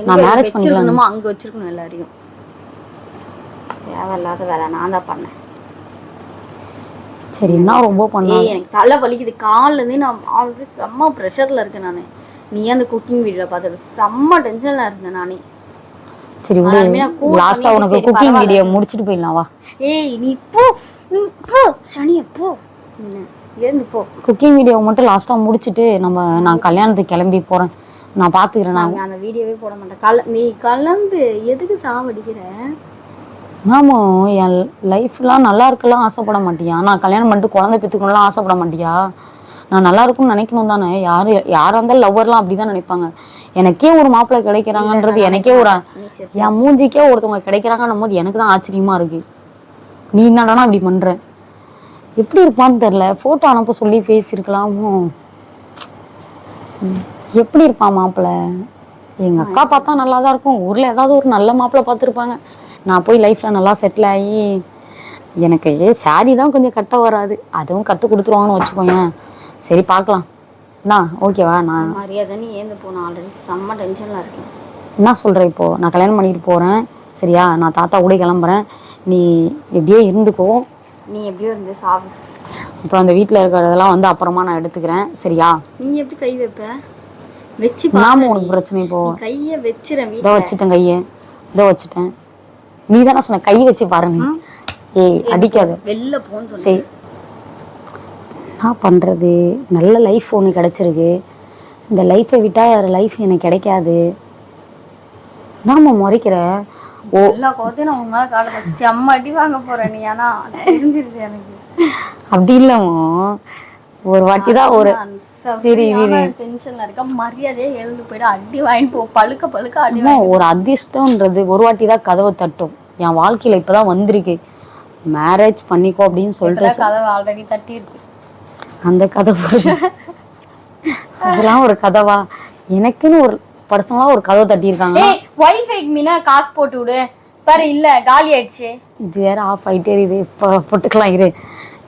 நான் மேரேஜ் பண்ணிக்கலாம் அங்க வச்சிருக்கணும் எல்லாரையும். தேவையில்லாத வேலை. நான் தான் பண்ணேன். சரி என்ன ரொம்ப பண்ணா ஏய் எனக்கு தலை வலிக்குது. கால்ல இருந்தே நான் ஆல்ரெடி செம்ம ப்ரெஷர்ல இருக்கேன் நானு. நீ அந்த குக்கிங் வீடியோல பார்த்தது செம்ம டென்ஷன்ல இருந்தேன் நானே. சரி விடு. லாஸ்டா உனக்கு குக்கிங். வீடியோ முடிச்சிட்டு போயிடலாம் வா. ஏய் நீ போ. நீ போ. சனிய போ. எழுந்து போ. குக்கிங் வீடியோ மட்டும் லாஸ்டா முடிச்சிட்டு நம்ம நான் கல்யாணத்துக்கு கிளம்பி போறேன். நான் பாத்துக்கிறேன் நான். அந்த வீடியோவே போட மாட்டேன் கல நீ கலந்து எதுக்கு சாவடிக்கிற? நாம என் லைஃப்லாம் நல்லா இருக்கலாம் ஆசைப்பட மாட்டியா? நான் கல்யாணம் பண்ணிட்டு குழந்தை பெற்றுக்கணும்லாம் ஆசைப்பட மாட்டியா? நான் நல்லா இருக்கும்னு நினைக்கணும் தானே? யாரு யாரா இருந்தாலும் லவ்வர்லாம் அப்படிதான் நினைப்பாங்க. எனக்கே ஒரு மாப்பிள்ளை கிடைக்கிறாங்கன்றது எனக்கே ஒரு என் மூஞ்சிக்கே ஒருத்தவங்க கிடைக்கிறாங்கன்னும் போது எனக்கு தான் ஆச்சரியமா இருக்கு. நீ என்னடானா இப்படி பண்ற? எப்படி இருப்பான்னு தெரியல. போட்டோ அனுப்ப சொல்லி பேசியிருக்கலாமோ. எப்படி இருப்பான் மாப்பிள்ளை? எங்க அக்கா பார்த்தா நல்லா தான் இருக்கும். ஊர்ல ஏதாவது ஒரு நல்ல மாப்பிள்ளை பார்த்துருப்பாங்க. நான் போய் லைஃப்ல நல்லா செட்டில் ஆகி எனக்கு சாரி தான் கொஞ்சம் கட்ட வராது. அதுவும் கத்து கொடுத்துருவாங்கன்னு வச்சுக்கோயேன். சரி பார்க்கலாம். என்ன ஓகேவா நான் மரியாதை நீ ஏந்து போன ஆல்ரெடி செம்ம டென்ஷன்ல இருக்கேன். என்ன சொல்ற இப்போ? நான் கல்யாணம் பண்ணிட்டு போறேன். சரியா? நான் தாத்தா கூட கிளம்புறேன். நீ எப்படியே இருந்துக்கோ. நீ எப்படியோ இருந்து சாவு. அப்புறம் அந்த வீட்டில் இருக்கிறதெல்லாம் வந்து அப்புறமா நான் எடுத்துக்கிறேன். சரியா? நீ எப்படி கை வைப்ப? வச்சு நாம உனக்கு பிரச்சனை இப்போ. கைய வச்சிரேன் இதோ வச்சுட்டேன் கையை. இதோ வச்சுட்டேன். நீ தானே சொன்ன கை வச்சு பாருங்க ஏய் அடிக்காத. வெளில போன்னு சரி. என்ன பண்ணுறது நல்ல லைஃப் ஒன்று கிடச்சிருக்கு. இந்த லைஃப்பை விட்டால் வேறு லைஃப் எனக்கு கிடைக்காது. நாம முறைக்கிற? ஓ. எல்லா கோத்தையும் நான் உங்க மேல காட்டுறேன். செம்ம அடி வாங்க போறேன் நீ. ஆனா தெரிஞ்சிருச்சு எனக்கு. அப்படி இல்லைமோ ஒரு வாட்டி தான் ஒரு சரி. டென்ஷன்ல இருக்க. மரியாதையே எழுந்து போயிட்டு அடி வாங்கிட்டு போ. பழுக்க பழுக்க அடி ஒரு அதிர்ஷ்டம்ன்றது ஒரு வாட்டி தான் கதவை தட்டும். என் வாழ்க்கையில இப்பதான் வந்திருக்கு. மேரேஜ் பண்ணிக்கோ அப்படின்னு சொல்லிட்டு கதவை ஆல்ரெடி தட்டி இருக்கு அந்த கதவு. அதெல்லாம் ஒரு கதவா? எனக்குன்னு ஒரு பர்சனலா ஒரு கதவை தட்டியிருக்காங்க. ஏய் வைஃபைக்கு மீனா காசு போட்டு விடு. பாரு இல்ல காலி ஆயிடுச்சு. இது வேற ஆஃப் ஆயிட்டே இது இப்போ போட்டுக்கலாம் இரு.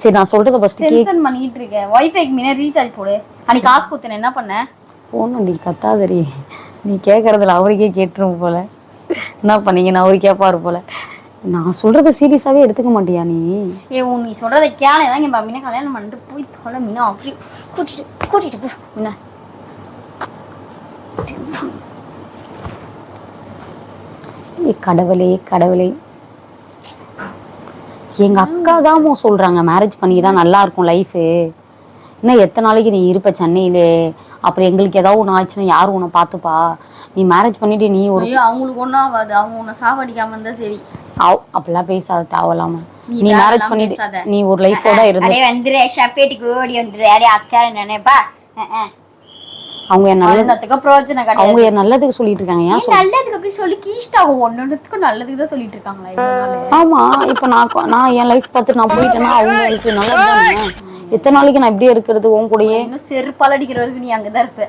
சரி நான் சொல்றத ஃபர்ஸ்ட் டென்ஷன் பண்ணிட்டு இருக்கேன் வைஃபைக்கு மீனா ரீசார்ஜ் போடு. அன்னைக்கு காசு கொடுத்தேன் என்ன பண்ண? போன் நீ கத்தாதரி நீ கேட்கறதுல அவருக்கே கேட்டுரும் போல. என்ன பண்ணீங்கன்னு அவரு கேட்பாரு போல. நான் சொல்றத சீரியஸாவே எடுத்துக்க மாட்டியா நீ? ஏ உன் நீ சொல்றத கேனே தான் என் மீனா கல்யாணம் பண்ணிட்டு போய் தொலை மீனா அப்படி கூட்டிட்டு கூட்டிட்டு போ மீனா. ஏ கடவுளே கடவுளே. எங்க அக்கா தான் சொல்றாங்க மேரேஜ் பண்ணிக்கிட்டா நல்லா இருக்கும் லைஃபு இன்னும் எத்தனை நாளைக்கு நீ இருப்ப சென்னையிலே? அப்புறம் எங்களுக்கு ஏதாவது ஒன்று ஆச்சுன்னா யார் உன்னை பார்த்துப்பா? நீ மேரேஜ் பண்ணிட்டு நீ ஒரு அவங்களுக்கு ஒன்றும் ஆகாது. அவங்க உன்னை சாவடிக்காம இருந்தா சரி. அவ்- அப்படிலாம் பேசாத தேவையில்லாம. நீ மேரேஜ் பண்ணிட்டு. நீ ஒரு லைஃபோட இருந்து அடே வந்துரு ஷப்பேட்டிக்கு ஓடி வந்துரு அடே அக்கா நினைப்பா அவங்க என் நல்லது நல்லதுக்கு பிரயோஜனம் கிடையாது. அவங்க என் நல்லதுக்கு சொல்லிட்டு இருக்காங்க ஏன் நல்லதுக்கு அப்படி சொல்லி கீஸ்டாகும் ஒன்னொன்னுத்துக்கும் நல்லதுக்கு தான் சொல்லிட்டு இருக்காங்களா? ஆமா இப்ப நான் நான் என் லைஃப் பார்த்து நான் போயிட்டேன்னா அவங்களுக்கு நல்லது தானே எத்தனை நாளைக்கு நான் இப்படியே இருக்கிறது உன் கூடயே? இன்னும் செருப்பால் அடிக்கிற வரைக்கும் நீ அங்கதான் இருப்ப.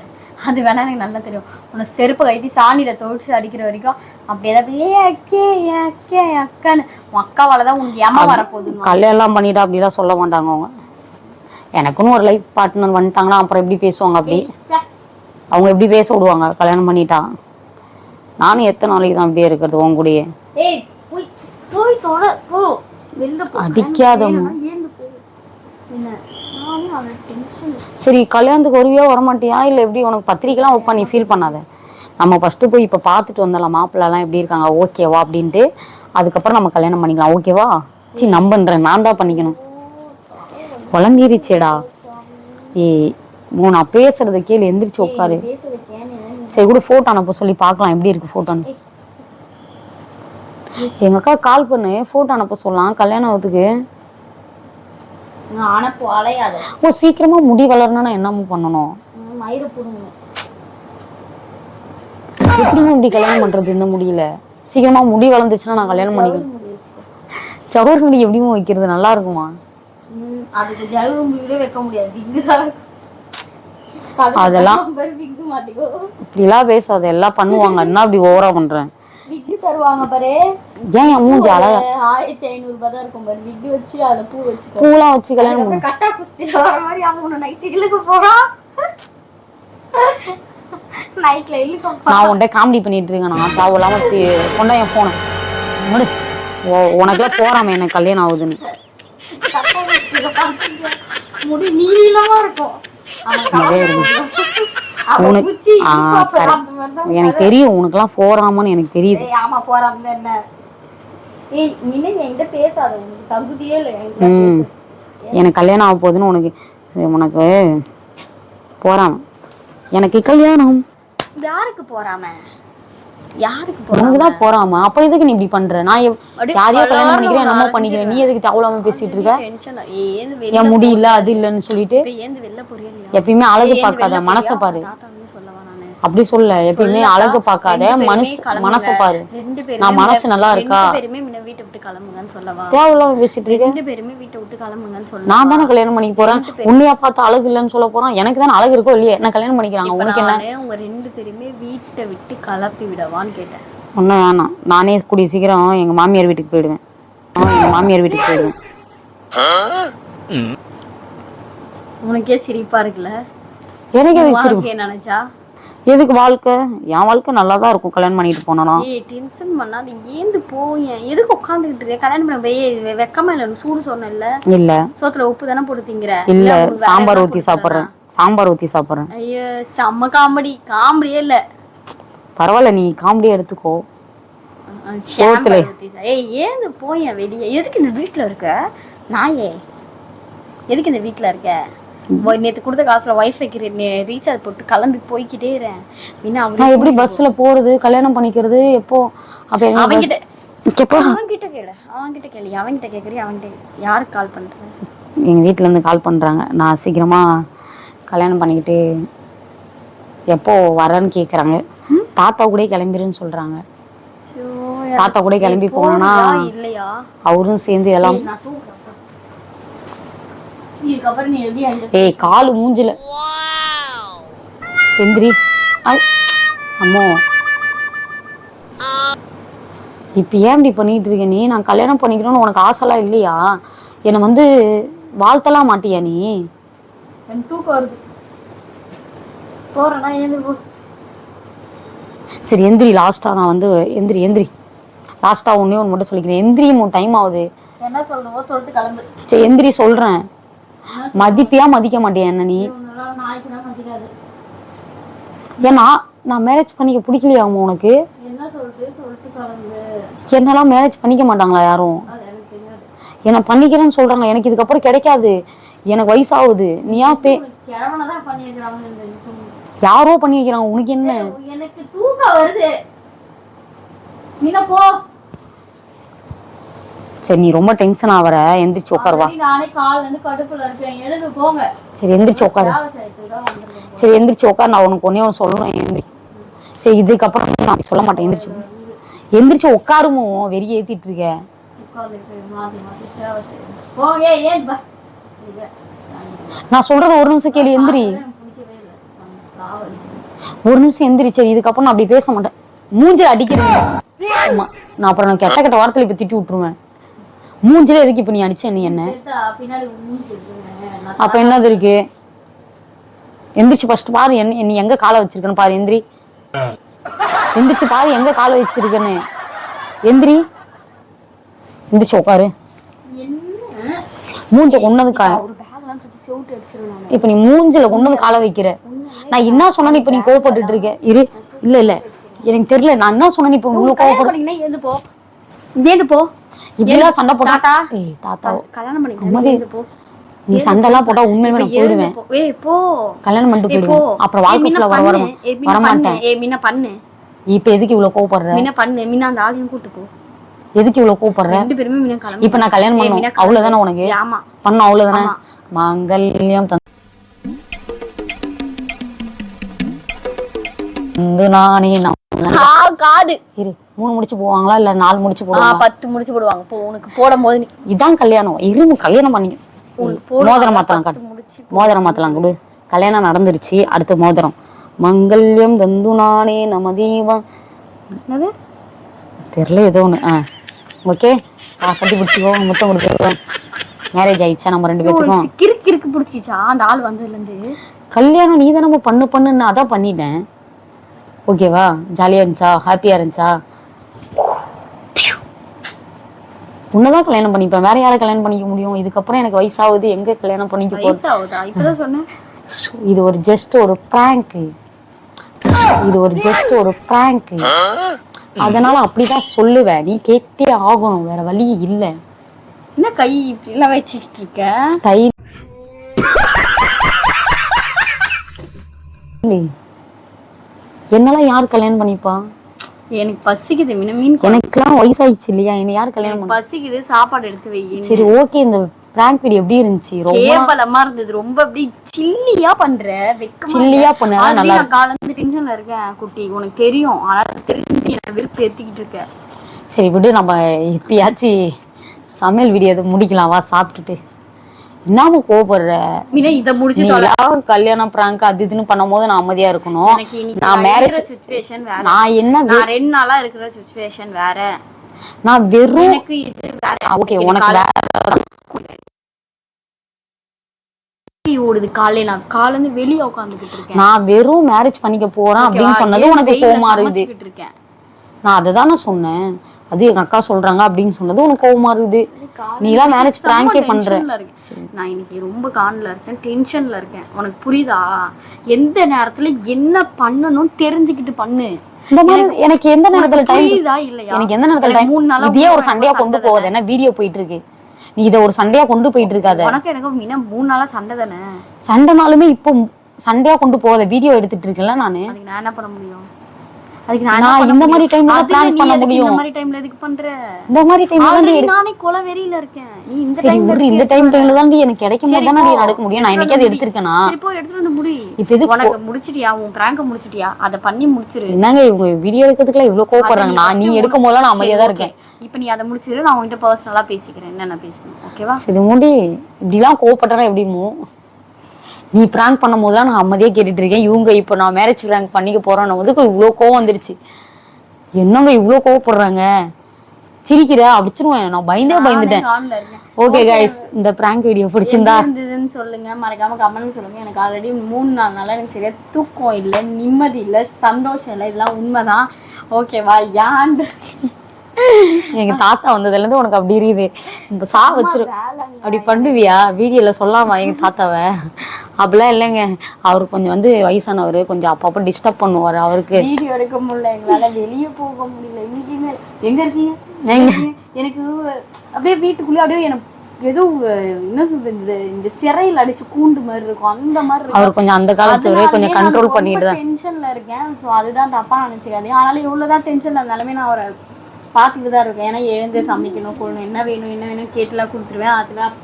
அது வேணா எனக்கு நல்லா தெரியும். உன்னை செருப்பை கட்டி சாணியில துவைச்சு அடிக்கிற வரைக்கும் அப்படியே தான் ஏ அக்கே அக்கே அக்கான்னு. உன் அக்காவால தான் உனக்கு ஏமா வரப்போகுது கல்யாணம் பண்ணிட்டா அப்படிலாம் சொல்ல மாட்டாங்க அவங்க. எனக்குன்னு ஒரு லைஃப் பார்ட்னர் வந்துட்டாங்கன்னா அப்புறம் எப்படி பேசுவாங்க அப்படி? அவங்க எப்படி பேச விடுவாங்க? கல்யாணம் பண்ணிட்டா? நானும் எத்தனை நாளைக்கு தான் அப்படியே இருக்கிறது உன் கூடயே? ஏய் சரி கல்யாணத்துக்கு வருவியா வரமாட்டியா? இல்லை எப்படி? உனக்கு பத்திரிக்கைலாம் வைப்பா நீ ஃபீல் பண்ணாத. நம்ம ஃபஸ்ட்டு போய் இப்போ பார்த்துட்டு வந்துடலாம் மாப்பிள்ளலாம் எப்படி இருக்காங்க? ஓகேவா அப்படின்ட்டு. அதுக்கப்புறம் நம்ம கல்யாணம் பண்ணிக்கலாம். ஓகேவா சரி நம்பன்றேன். நான் தான் பண்ணிக்கணும். குழம்பிருச்சேடா உன் நான் பேசுறத கேளு. எந்திரிச்சு உட்காரு. சரி கூட ஃபோட்டோ அனுப்ப சொல்லி பார்க்கலாம். எப்படி இருக்கு ஃபோட்டோன்னு எங்க அக்கா கால் பண்ணு. ஃபோட்டோ அனுப்ப சொல்லலாம். கல்யாணத்துக்கு. நான் அனுப்பு அலையாத. ஓ சீக்கிரமா முடி வளரணும்னா என்னமோ பண்ணணும்? மயிறு புடுங்கணும். எப்படிங்க இப்படி கல்யாணம் பண்றது இந்த முடியல? சீக்கிரமா முடி வளர்ந்துச்சுன்னா நான் கல்யாணம் பண்ணிக்கிறேன் சவுர் முடி எப்படிமா வைக்கிறது? நல்லா இருக்குமா? அதுக்கு ஜவு முடிவே வைக்க முடியாது. விக்கு தான். அதெல்லாம் இப்படிலாம் பேசாத. எல்லாம் பண்ணுவாங்க. என்ன அப்படி ஓவரா பண்றேன் தருவாங்க பாரு. ஏன் என் மூஞ்சி அழகா? ஆயிரத்தி ஐநூறு ரூபாய் தான் இருக்கும் பாரு. விக்கு வச்சு அதுல பூ வச்சுக்கோ. பூலாம் வச்சு கல்யாணம் கட்டா குஸ்தில வர மாதிரி அவன் நைட்டு இழுக்க போறான் நைட்ல இழுக்க நான் உன்கிட்ட காமெடி பண்ணிட்டு இருக்கேன். நான் தேவையில்லாம தி- கொண்டா என் போன உனக்குலாம் போறாம எனக்கு கல்யாணம் ஆகுதுன்னு. முடி நீளமா இருக்கும். உனக்கு- எனக்கு தெரியும் உனக்குலாம் போறாமன்னு எனக்கு தெரியுது. ஆமா போறாம என்ன. எனக்கு கல்யாணம் ஆக போகுதுன்னு உனக்கு உனக்கு போறாம. எனக்கு கல்யாணம். யாருக்கு போறாம? யாருக்கு உனக்கு தான் போறாம அப்ப எதுக்கு நீ இப்படி பண்ற? நான் யாரையோ கல்யாணம் பண்ணிக்கிறேன் என்னமோ. பண்ணிக்கிறேன். நீ எதுக்கு தேவையில்லாம பேசிட்டு இருக்க? என் முடி இல்ல அது இல்லன்னு சொல்லிட்டு? எப்பயுமே அழகு பார்க்காத மனசை? பாரு தாத்தா வந்து சொல்லவா நானு? அப்படி சொல்ல எப்பயுமே அழகு பார்க்காத மனசு. மனசை பாரு. நான் மனசு நல்லா இருக்கா? பேருமே வீட்டை விட்டு கிளம்புங்கன்னு சொல்லவா? தேவையில்லாம பேசிட்டு இருக்க ரெண்டு பேருமே வீட்டை விட்டு கிளம்புங்கன்னு சொல்லலாம் நான் தானே கல்யாணம் பண்ணிக்க போறேன். உன்னையா பார்த்து அழகு இல்லைன்னு சொல்ல போறான். எனக்கு தானே அழகு இருக்கோ இல்லையே? என்ன கல்யாணம் பண்ணிக்கிறாங்க? உனக்கு என்ன? உங்க ரெண்டு பேருமே வீட்டை விட்டு கிளப்பி விடவான்னு கேட்டேன். ஒன்றும் வேணாம். நானே கூடிய சீக்கிரம் எங்க மாமியார் வீட்டுக்கு போயிடுவேன். எங்க மாமியார் வீட்டுக்கு போயிடுவேன். உனக்கே சிரிப்பா இருக்குல்ல? எனக்கு சிரிப்பு. நினைச்சா? எதுக்கு வாழ்க்கை? என் வாழ்க்கை நல்லா தான் இருக்கும். கல்யாணம் பண்ணிட்டு போனா ஏய் டென்ஷன் பண்ணாத. ஏந்து போயேன் எதுக்கு உட்காந்துக்கிட்டு இருக்க? கல்யாணம் பண்ண வெய்ய வெக்கமா இல்ல. சூடு சொன்னேன்ல இல்ல? சோத்துல உப்பு தானே போட்டு திங்கிற? இல்ல. சாம்பார் ஊத்தி சாப்பிடுறேன். சாம்பார் ஊத்தி சாப்பிடுறேன்? ஐயோ செம்ம காமெடி. காமெடியே இல்ல. பரவாயில்ல நீ காமெடி எடுத்துக்கோ. சோத்துல. ஏய் ஏந்து போயேன் வெளியே? எதுக்கு இந்த வீட்ல இருக்க? நாயே. எதுக்கு இந்த வீட்ல இருக்க? நேத்து கொடுத்த காசுல வைஃபைக்கு ரீசார்ஜ் போட்டு கலந்து போய்க்கிட்டே இருறேன். பின்ன நான் எப்படி பஸ்ல போறது கல்யாணம் பண்ணிக்கிறது எப்போ? அப்ப என்ன அவன்கிட்ட கேளு. அவன்கிட்ட கேளு. அவன்கிட்ட கேக்குறீ அவன்கிட்ட யாருக்கு கால் பண்ற எங்க வீட்ல இருந்து கால் பண்றாங்க. நான் சீக்கிரமா கல்யாணம் பண்ணிக்கிட்டு எப்போ வரேன்னு கேக்குறாங்க. தாத்தா கூட கிளம்பிருன்னு சொல்றாங்க. தாத்தா கூட கிளம்பி போனா போறியா இல்லையா? அவரும் சேர்ந்து எல்லாம் ஏய், காலு மூஞ்சில. எந்திரி. அம்மோ. இப்ப ஏன் இப்படி பண்ணிட்டு இருக்க நீ? நான் கல்யாணம் பண்ணிக்கணும்னு உனக்கு ஆசைலாம் இல்லையா? என்னை வந்து வாழ்த்தலாம் மாட்டியா நீ? சரி எந்திரி. லாஸ்டா நான் வந்து எந்திரி எந்திரி. லாஸ்டா ஒன்னே ஒன்று மட்டும் சொல்லிக்கிறேன். எந்திரி டைம் ஆகுது. என்ன சொல்லணுமோ சொல்லிட்டு கிளம்பு. சரி எந்திரி சொல்றேன். மதிப்பியா மதிக்க மாட்டேன் என்ன நீ? ஏன்னா நான் மேரேஜ் பண்ணிக்க பிடிக்கலையாமா உனக்கு? என்னெல்லாம் மேரேஜ் பண்ணிக்க மாட்டாங்களா யாரும்? என்ன பண்ணிக்கிறேன்னு சொல்றாங்க. எனக்கு இதுக்கப்புறம் கிடைக்காது. எனக்கு வயசாகுது. நீ ஏன் பே யாரோ பண்ணி வைக்கிறாங்க. உனக்கு என்ன? எனக்கு தூக்கம் வருது. போ. சரி நீ ரொம்ப டென்ஷன் ஆவற. எந்திரிச்சு உட்காருவா already நானே கால்ல இருந்து கடுப்புல இருக்கேன். எழுந்து போங்க. சரி எந்திரிச்சு உட்காரு. சரி எந்திரிச்சு உட்காரு. நான் உனக்கு ஒன்னே ஒன்று சொல்லணும் எந்திரி. சரி இதுக்கப்புறம் நான் சொல்ல மாட்டேன். எந்திரிச்சு எந்திரிச்சு உட்காருமோ? வெறி ஏத்திட்டு இருக்க. நான் சொல்றது ஒரு நிமிஷம் கேளு எந்திரி. ஒரு நிமிஷம் எந்திரி சரி இதுக்கப்புறம் நான் அப்படி பேச மாட்டேன். மூஞ்சில அடிக்கிறேன். ஆமா. நான் அப்புறம் நான் கெட்ட கெட்ட வார்த்தையில இப்ப திட்டி விட்டுருவேன். மூஞ்சில எதுக்கு இப்ப நீ அடிச்ச நீ என்ன? அப்ப என்னது இருக்கு? எந்திரிச்சு ஃபர்ஸ்ட் பாரு என்ன நீ எங்க காலை வச்சிருக்கன்னு பாரு எந்திரி. எந்திரிச்சு பாரு எங்க காலை வச்சிருக்கன்னு. எந்திரி. எந்திரிச்சு உட்காரு. மூஞ்ச கொண்டது கா ஒரு பேக்லாம் சுத்தி செவுட்டு அடிச்சிருவேன் நான் இப்ப நீ மூஞ்சில கொண்டது காலை வைக்கிற. நான் என்ன சொன்னேன்னு இப்ப நீ கோவப்பட்டுட்டு இருக்க? இரு. இல்ல இல்ல. எனக்கு தெரியல. நான் என்ன சொன்னேன்னு இப்ப இவ்வளவு கல்யாணம் கோவப்பட பண்ணீங்கன்னா ஏந்து போ. ஏந்து போ. இப்படிலாம் சண்டை போட்டா. ஏய் தாத்தா கல்யாணம் பண்ணிக்கலாம் ஏந்து போ. நீ சண்டைலாம் போட்டா உண்மையிலுமே நான் போயிடுவேன். ஏய் போ. கல்யாணம் பண்ணிட்டு போ. போயிடுவேன். அப்புறம் ஏய், வாழ்க்கை மின்ன ஃபுல்லா வர வர பண்ணு. ஏய், வரமாட்டேன் பண்ணு. இப்ப எதுக்கு இவ்வளவு கோவப்படுற? மின்ன பண்ணு. மின்ன அந்த ஆளையும் கூட்டு போ. எதுக்கு இவ்வளவு கோவப்படுற? ரெண்டு பேருமே மின்ன கிளம்பு இப்ப நான் கல்யாணம் பண்ணணும். அவ்வளவுதானே உனக்கு? ஆமா. பண்ண அவ்வளவுதானே? மங்கல்யம் தந்து நானே நான் காது. இரு. மூணு முடிச்சு போவாங்களா? இல்ல நாலு முடிச்சு போடுவாங்க பத்து முடிச்சு போடுவாங்க. இப்போ உனக்கு போடும் போது நீ இதான் கல்யாணம். இரும்பு கல்யாணம் பண்ணி மோதிரம் மாத்தலாம் மோதிரம் மாத்தலாம் கொடு. கல்யாணம் நடந்துருச்சு அடுத்த மோதிரம். மங்கல்யம் தந்து நானே நம தீபம் என்னது? தெரியல ஏதோ ஒன்று ஆ ஓகே. கட்டி பிடிச்சிக்கோ முத்தம் கொடுத்துக்கோ. மேரேஜ் ஆயிடுச்சா நம்ம ரெண்டு பேத்துக்கும்? கிறுக்கு கிறுக்கு பிடிச்சிச்சா அந்த ஆள் வந்ததுல இருந்து கல்யாணம் நீ தான் நம்ம பண்ணு பண்ணுன்னு அதான் பண்ணிட்டேன். ஓகேவா? ஜாலியாக இருந்துச்சா? ஹாப்பியாக இருந்துச்சா? உன்னதான் கல்யாணம் பண்ணிப்பேன். வேற யாரை கல்யாணம் பண்ணிக்க முடியும்? இதுக்கப்புறம் எனக்கு வயசாகுது. எங்க கல்யாணம் பண்ணிக்க சொன்னேன். இது ஒரு ஜஸ்ட் ஒரு prank. இது ஒரு ஜஸ்ட் ஒரு prank. அதனால அப்படிதான் சொல்லுவேன். நீ கேட்டே ஆகணும். வேற வழி இல்ல. என்ன கை இப்படிலாம் வச்சுக்கிட்டு இருக்க? ஸ்டைல் என்னெல்லாம் யார் கல்யாணம் பண்ணிப்பா? எனக்கு பசிக்குது மீன மீன் குழம்பு. எனக்கெல்லாம் வயசாயிடுச்சு இல்லையா? என்ன யார் கல்யாணம் பசிக்குது சாப்பாடு எடுத்து வை. சரி ஓகே இந்த prank வீடியோ எப்படி இருந்துச்சு? ரொம்ப கேவலமா இருந்தது ரொம்ப அப்படி சில்லியா பண்ற சில்லியா பண்ணா நல்லா நான் இருந்து டென்ஷன்ல இருக்கேன் குட்டி. உனக்கு தெரியும் ஆனா தெரிஞ்சு என்ன விருப்பம் ஏத்திக்கிட்டு இருக்க. சரி விடு நம்ம எப்பயாச்சும் சமையல் வீடியோ முடிக்கலாம். வா சாப்பிட்டுட்டு. என்னமோ கோபப்படுற மீனா இத முடிச்சு கல்யாணம் prank அது இதுன்னு பண்ணும்போது நான் அமைதியா இருக்கணும். நான் மேரேஜ் சுச்சுவேஷன் வேற. நான் என்ன நான் ரெண்டு நாளா இருக்கிற சுச்சுவேஷன் வேற. நான் வெறும் எனக்கு இது வேற. ஓகே உனக்கு வேற ஓடுது காலையில நான் காலையில இருந்து வெளிய உட்காந்துக்கிட்டு இருக்கேன். நான் வெறும் மேரேஜ் பண்ணிக்க போறேன் அப்படின்னு? சொன்னது உனக்கு கோவமா இருக்குது. நான் அதை நான் சொன்னேன். அது எங்க அக்கா சொல்றாங்க அப்படின்னு சொன்னது உனக்கு கோவமா இருக்குது. நீ எல்லாம் மேரேஜ் பிராங்கே பண்ற. நான் இன்னைக்கு ரொம்ப கான்ல இருக்கேன் டென்ஷன்ல இருக்கேன். உனக்கு புரியுதா? எந்த நேரத்துல என்ன பண்ணணும்னு தெரிஞ்சுக்கிட்டு பண்ணு. இந்த மாதிரி எனக்கு எந்த நேரத்துல டைம் எனக்கு எந்த நேரத்துல டைம் மூணு நாளா இதையே ஒரு சண்டையா சண்டை கொண்டு போகாத. என்ன வீடியோ போயிட்டு இருக்கு நீ இதை ஒரு சண்டையா கொண்டு போயிட்டு இருக்காத உனக்கு எனக்கு மீனா மூணு நாளா சண்டை தானே? சண்டைனாலுமே இப்போ சண்டையா கொண்டு போகாத. வீடியோ எடுத்துட்டு இருக்கேன்ல நானு. நான் என்ன பண்ண முடியும்? அதுக்கு நான் என்ன நான் பண்ண இந்த மாதிரி முடியும்? டைம்ல தான் அதுல பிளான் நீ பண்ண எதுக்கு முடியும். இந்த மாதிரி டைம்ல எதுக்கு பண்ற? இந்த மாதிரி டைம்ல தான் Already நானே கொலை வெறியில இருக்கேன். நீ இந்த சரி டைம்ல விடு இந்த டைம் டைம்ல தான் எனக்கு கிடைக்கும் போது சரி தானே. நடக்க முடியும். நான் இன்னைக்கு அதை எடுத்திருக்கேனா? சரி எடுத்துட்டு வந்து முடி. இப்ப எதுக்கு உனக்கு முடிச்சிட்டியா? உன் பிராங்க முடிச்சிட்டியா? அத பண்ணி முடிச்சிரு. என்னங்க இவங்க வீடியோ எடுக்கிறதுக்குலாம் இவ்வளவு கோவப்படுறாங்க? நான் நீ எடுக்கும் போதெல்லாம் நான் சரி, அமைதியா தான். இருக்கேன். இப்ப நீ அதை முடிச்சிரு. நான் உன்கிட்ட பர்சனலா பேசிக்கிறேன். என்னென்ன பேசணும்? ஓகேவா சரி முடி. இப்படிலாம் கோவப்பட்டா எப்படிமோ? நீ பிராங்க் பண்ணும் போதுதான் நான் அமைதியா கேட்டுட்டு இருக்கேன் இவங்க இப்போ நான் மேரேஜ் பிராங்க் பண்ணிக்க போறேன்னு வந்து இவ்வளோ கோவம் வந்துருச்சு. என்னங்க இவ்வளோ கோவப்படுறாங்க? சிரிக்கிற? அடிச்சிருவேன். நான் பயந்தே பயந்துட்டேன். ஓகே கைஸ் இந்த பிராங்க் வீடியோ பிடிச்சிருந்தா? இருந்ததுன்னு சொல்லுங்க. மறக்காம கமெண்ட் சொல்லுங்க. எனக்கு ஆல்ரெடி மூணு நாலு நாளா எனக்கு சரியா தூக்கம் இல்லை நிம்மதி இல்லை சந்தோஷம் இல்லை. இதெல்லாம் உண்மைதான். ஓகேவா யாண்டு எங்க தாத்தா வந்ததுல இருந்து உனக்கு அப்படி இருக்குது. இப்ப சா வச்சிரு. அப்படி பண்ணுவியா? வீடியோல சொல்லாமா எங்க தாத்தாவை? அப்படிலாம் இல்லைங்க. அவர் கொஞ்சம் வந்து வயசானவர் கொஞ்சம் அப்பப்போ டிஸ்டர்ப் பண்ணுவார் அவருக்கு. வீடியோ எடுக்க முடியல எங்களால வெளியே போக முடியல. எங்கேயுமே எங்க இருக்கீங்க? எனக்கு அப்படியே வீட்டுக்குள்ளே அப்படியே எனக்கு ஏதோ என்ன சொல்றது இந்த சிறையில் அடிச்சு கூண்டு மாதிரி இருக்கும். அந்த மாதிரி அவர் கொஞ்சம் அந்த காலத்துல கொஞ்சம் கண்ட்ரோல் பண்ணிட்டு தான். டென்ஷன்ல இருக்கேன். ஸோ அதுதான் தப்பா நினைச்சுக்காதீங்க. ஆனாலும் இவ்வளவுதான் டென்ஷன்ல இருந்தாலுமே நான் அவரை பார்த்துட்டு தான் இருக்கேன். ஏன்னா எழுந்து சமைக்கணும் கொள்ளணும் என்ன வேணும் என்ன வேணும் கேட்டுலாம் கொடுத்துருவேன். அதெல்லாம்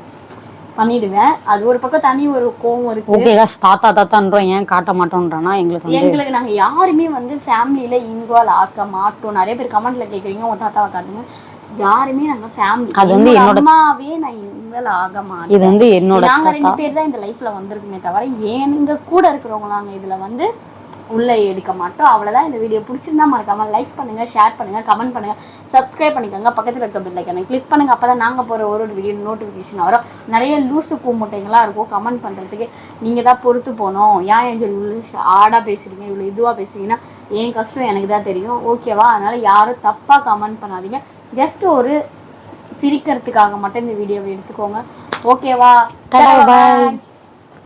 பண்ணிடுவேன். அது ஒரு பக்கம் தனி ஒரு கோவம் இருக்கு. ஓகே காஷ் தாத்தா தாத்தான்றோம் ஏன் காட்ட மாட்டோம்ன்றானா எங்களுக்கு எங்களுக்கு நாங்க யாருமே வந்து ஃபேமிலியில இன்வால்வ் ஆக்க மாட்டோம். நிறைய பேர் கமெண்ட்ல கேக்குறீங்க உங்க தாத்தாவை காட்டுங்க. யாருமே நாங்க ஃபேமிலி அது வந்து என்னோட- அம்மாவே நான் இன்வால்வ் ஆக மாட்டேன். இது வந்து என்னோட நாங்க ரெண்டு பேர் தான் இந்த லைஃப்ல வந்திருக்குமே தவிர எங்க கூட இருக்கிறவங்க நாங்க இதுல வந்து உள்ள எடுக்க மாட்டோம். அவ்வளவுதான். இந்த வீடியோ பிடிச்சிருந்தா மறக்காம லைக் பண்ணுங்க ஷேர் பண்ணுங்க கமெண்ட் பண்ணுங்க சப்ஸ்கிரைப் பண்ணிக்கோங்க. பக்கத்துல இருக்க பெல் ஐக்கனை கிளிக் பண்ணுங்க. அப்பதான் நாங்க போற ஒரு ஒரு வீடியோ நோட்டிபிகேஷன் வரும். நிறைய லூசு கூமுட்டைங்களா இருக்கும். கமெண்ட் பண்றதுக்கு நீங்க தான் பொறுத்து போகணும். ஏன் ஏஞ்சல் இவ்வளவு ஆடா பேசுறீங்க இவ்வளவு இதுவா பேசுறீங்கன்னா என் கஷ்டம் எனக்கு தான் தெரியும். ஓகேவா அதனால யாரும் தப்பா கமெண்ட் பண்ணாதீங்க. ஜஸ்ட் ஒரு சிரிக்கிறதுக்காக மட்டும் இந்த வீடியோவை எடுத்துக்கோங்க. ஓகேவா bye.